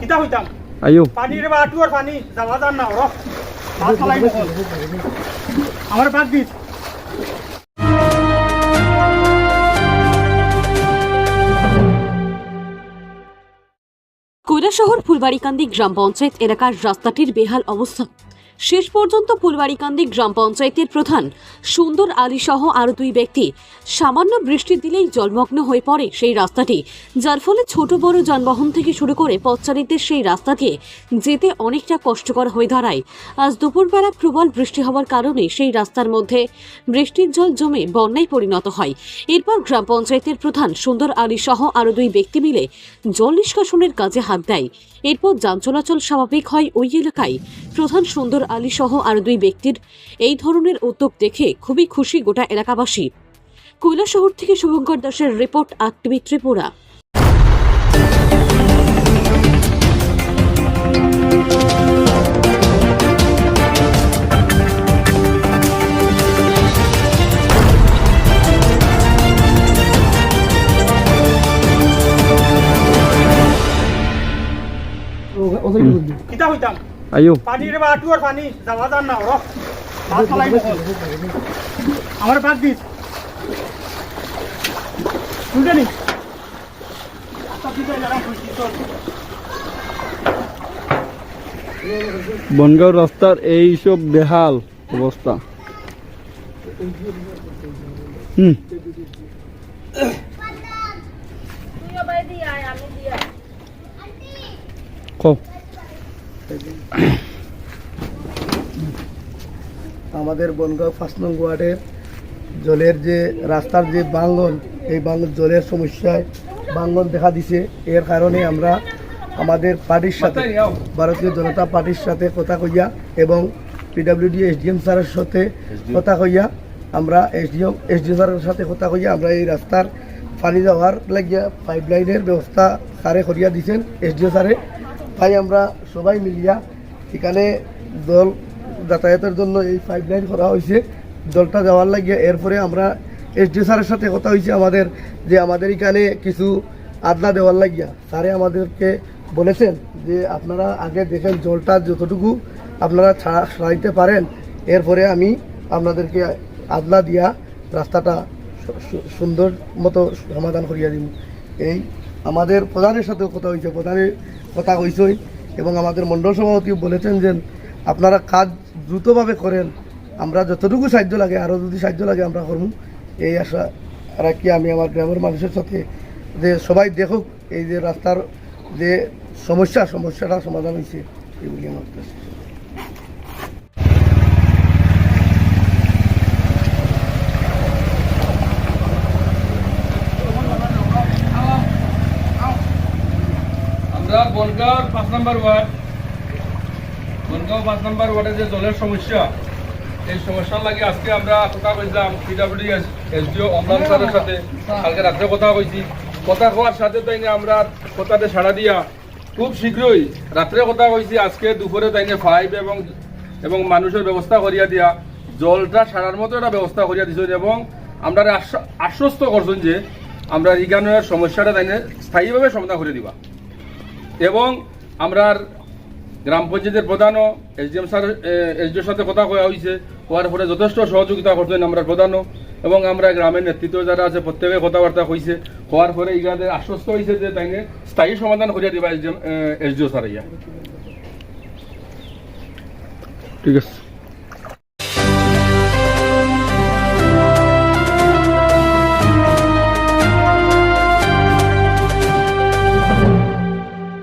কিতা হইতাম? আয়ো। পানির বা আটুয়ার পানি যাওয়া যান না ওর ভাত চালাই আমার বাদ দিস। কৈলাসহর ফুলবাড়িকান্দি গ্রাম পঞ্চায়েত এলাকার রাস্তাটির বেহাল অবস্থা। শেষ পর্যন্ত ফুলবাড়িকান্দি গ্রাম পঞ্চায়েতের প্রধান সুন্দর আলী সহ আরও দুই ব্যক্তি। সামান্য বৃষ্টি দিলেই জলমগ্ন হয়ে পড়ে সেই রাস্তাটি, যার ফলে ছোট বড় যানবাহন থেকে শুরু করে পথচারীদের সেই রাস্তা দিয়ে যেতে অনেকটা কষ্টকর হয়ে দাঁড়ায়। আজ দুপুরবেলা প্রবল বৃষ্টি হওয়ার কারণে সেই রাস্তার মধ্যে বৃষ্টির জল জমে বন্যায় পরিণত হয়। এরপর গ্রাম পঞ্চায়েতের প্রধান সুন্দর আলী সহ আরও দুই ব্যক্তি মিলে জল নিষ্কাশনের কাজে হাত দেয়। এরপর যান চলাচল স্বাভাবিক হয় ওই এলাকায়। প্রধান সুন্দর আলী সহ আরও দুই ব্যক্তির এই ধরনের উদ্যোগ দেখে খুবই খুশি গোটা এলাকাবাসী। কৈলাসহর থেকে শুভঙ্কর দাসের রিপোর্ট আর টিভি ত্রিপুরা। কিতা হইতাম। আয়ো। পানির বা আটুয়ার পানি। যাওয়া যান না ওর ভাত চালাই বকল আমার বাদ দিস। শুনতে নি। বনগাঁও রাস্তার এই সব বেহাল অবস্থা। হুম। কও। আমাদের বনগাঁও পাঁচ নং ওয়ার্ডের জলের যে রাস্তার যে বাঙ্গন এই বাঙ্গন জলের সমস্যায় বাঙ্গন দেখা দিছে। এর কারণে আমরা আমাদের পার্টির সাথে ভারতীয় জনতা পার্টির সাথে কথা কইয়া এবং পিডাব্লিউডি এসডিএম স্যারের সাথে কথা কইয়া আমরা এসডিএম এসডিএম স্যারের সাথে কথা কইয়া আমরা এই রাস্তার পানি যাওয়ার লাগিয়া পাইপ লাইনের ব্যবস্থা স্যারে করিয়া দিছেন এসডিও স্যারে। তাই আমরা সবাই মিলিয়া এখানে দল যাতায়াতের জন্য এই পাইপ লাইন করা হয়েছে। জলটা যাওয়ার লাগিয়ে এরপরে আমরা এসডি স্যারের সাথে কথা হয়েছে আমাদের, যে আমাদের এখানে কিছু আদলা দেওয়ার লাগিয়া। স্যারে আমাদেরকে বলেছেন যে, আপনারা আগে দেখেন জলটা যতটুকু আপনারা ছাড়া সরাইতে পারেন, এরপরে আমি আপনাদেরকে আদলা দিয়া রাস্তাটা সুন্দর মতো সমাধান করিয়া দিব। এই আমাদের প্রধানের সাথেও কথা হয়েছে, প্রধানের কথা কইসই এবং আমাদের মণ্ডল সভাপতি বলেছেন যে, আপনারা কাজ দ্রুতভাবে করেন, আমরা যতটুকু সাহায্য লাগে আরও যদি সাহায্য লাগে আমরা করব এই আশা রাখি আমি আমার গ্রামের মানুষের সাথে যে সবাই দেখুক, এই যে রাস্তার যে সমস্যা, সমস্যাটা সমাধান হয়েছে, এগুলি আমার। আমরা বনগাঁওর পাঁচ নম্বর ওয়ার্ড বনগাঁও পাঁচ নম্বর ওয়ার্ডের যে জলের সমস্যা এই সমস্যার লাগে আজকে আমরা কথা কইলাম পিডাব্লিউডি এসডিও অমলান স্যারের সাথে। কালকে রাত্রে কথা কইছি। কথা হওয়ার সাথে তাইনে আমরা কথাতে সাড়া দিয়া খুব শীঘ্রই রাত্রে কথা কইছি আজকে দুপুরে তাইনে ফাইভ এবং এবং মানুষের ব্যবস্থা করিয়া দিয়া জলটা সারার মতো একটা ব্যবস্থা করিয়া দিছেন এবং আমরা আশ্বস্ত করছেন যে আমরা রিগানের সমস্যাটা তাই স্থায়ীভাবে সমাধান করে দিবা। এবং আমরা গ্রাম পঞ্চায়েতের প্রধানও, এসডিএম স্যার এসডিওর সাথে কথা কয়া হয়েছে হওয়ার পরে যথেষ্ট সহযোগিতা করছেন আমরা প্রধানও এবং আমরা গ্রামের নেতৃত্ব যারা আছে, প্রত্যেকে কথাবার্তা হয়েছে হওয়ার পরে ইগাদের আশ্বস্ত হয়েছে যে তাই স্থায়ী সমাধান করিয়া দিবা এসডিএম এসডিও স্যার ইয়া। ঠিক আছে।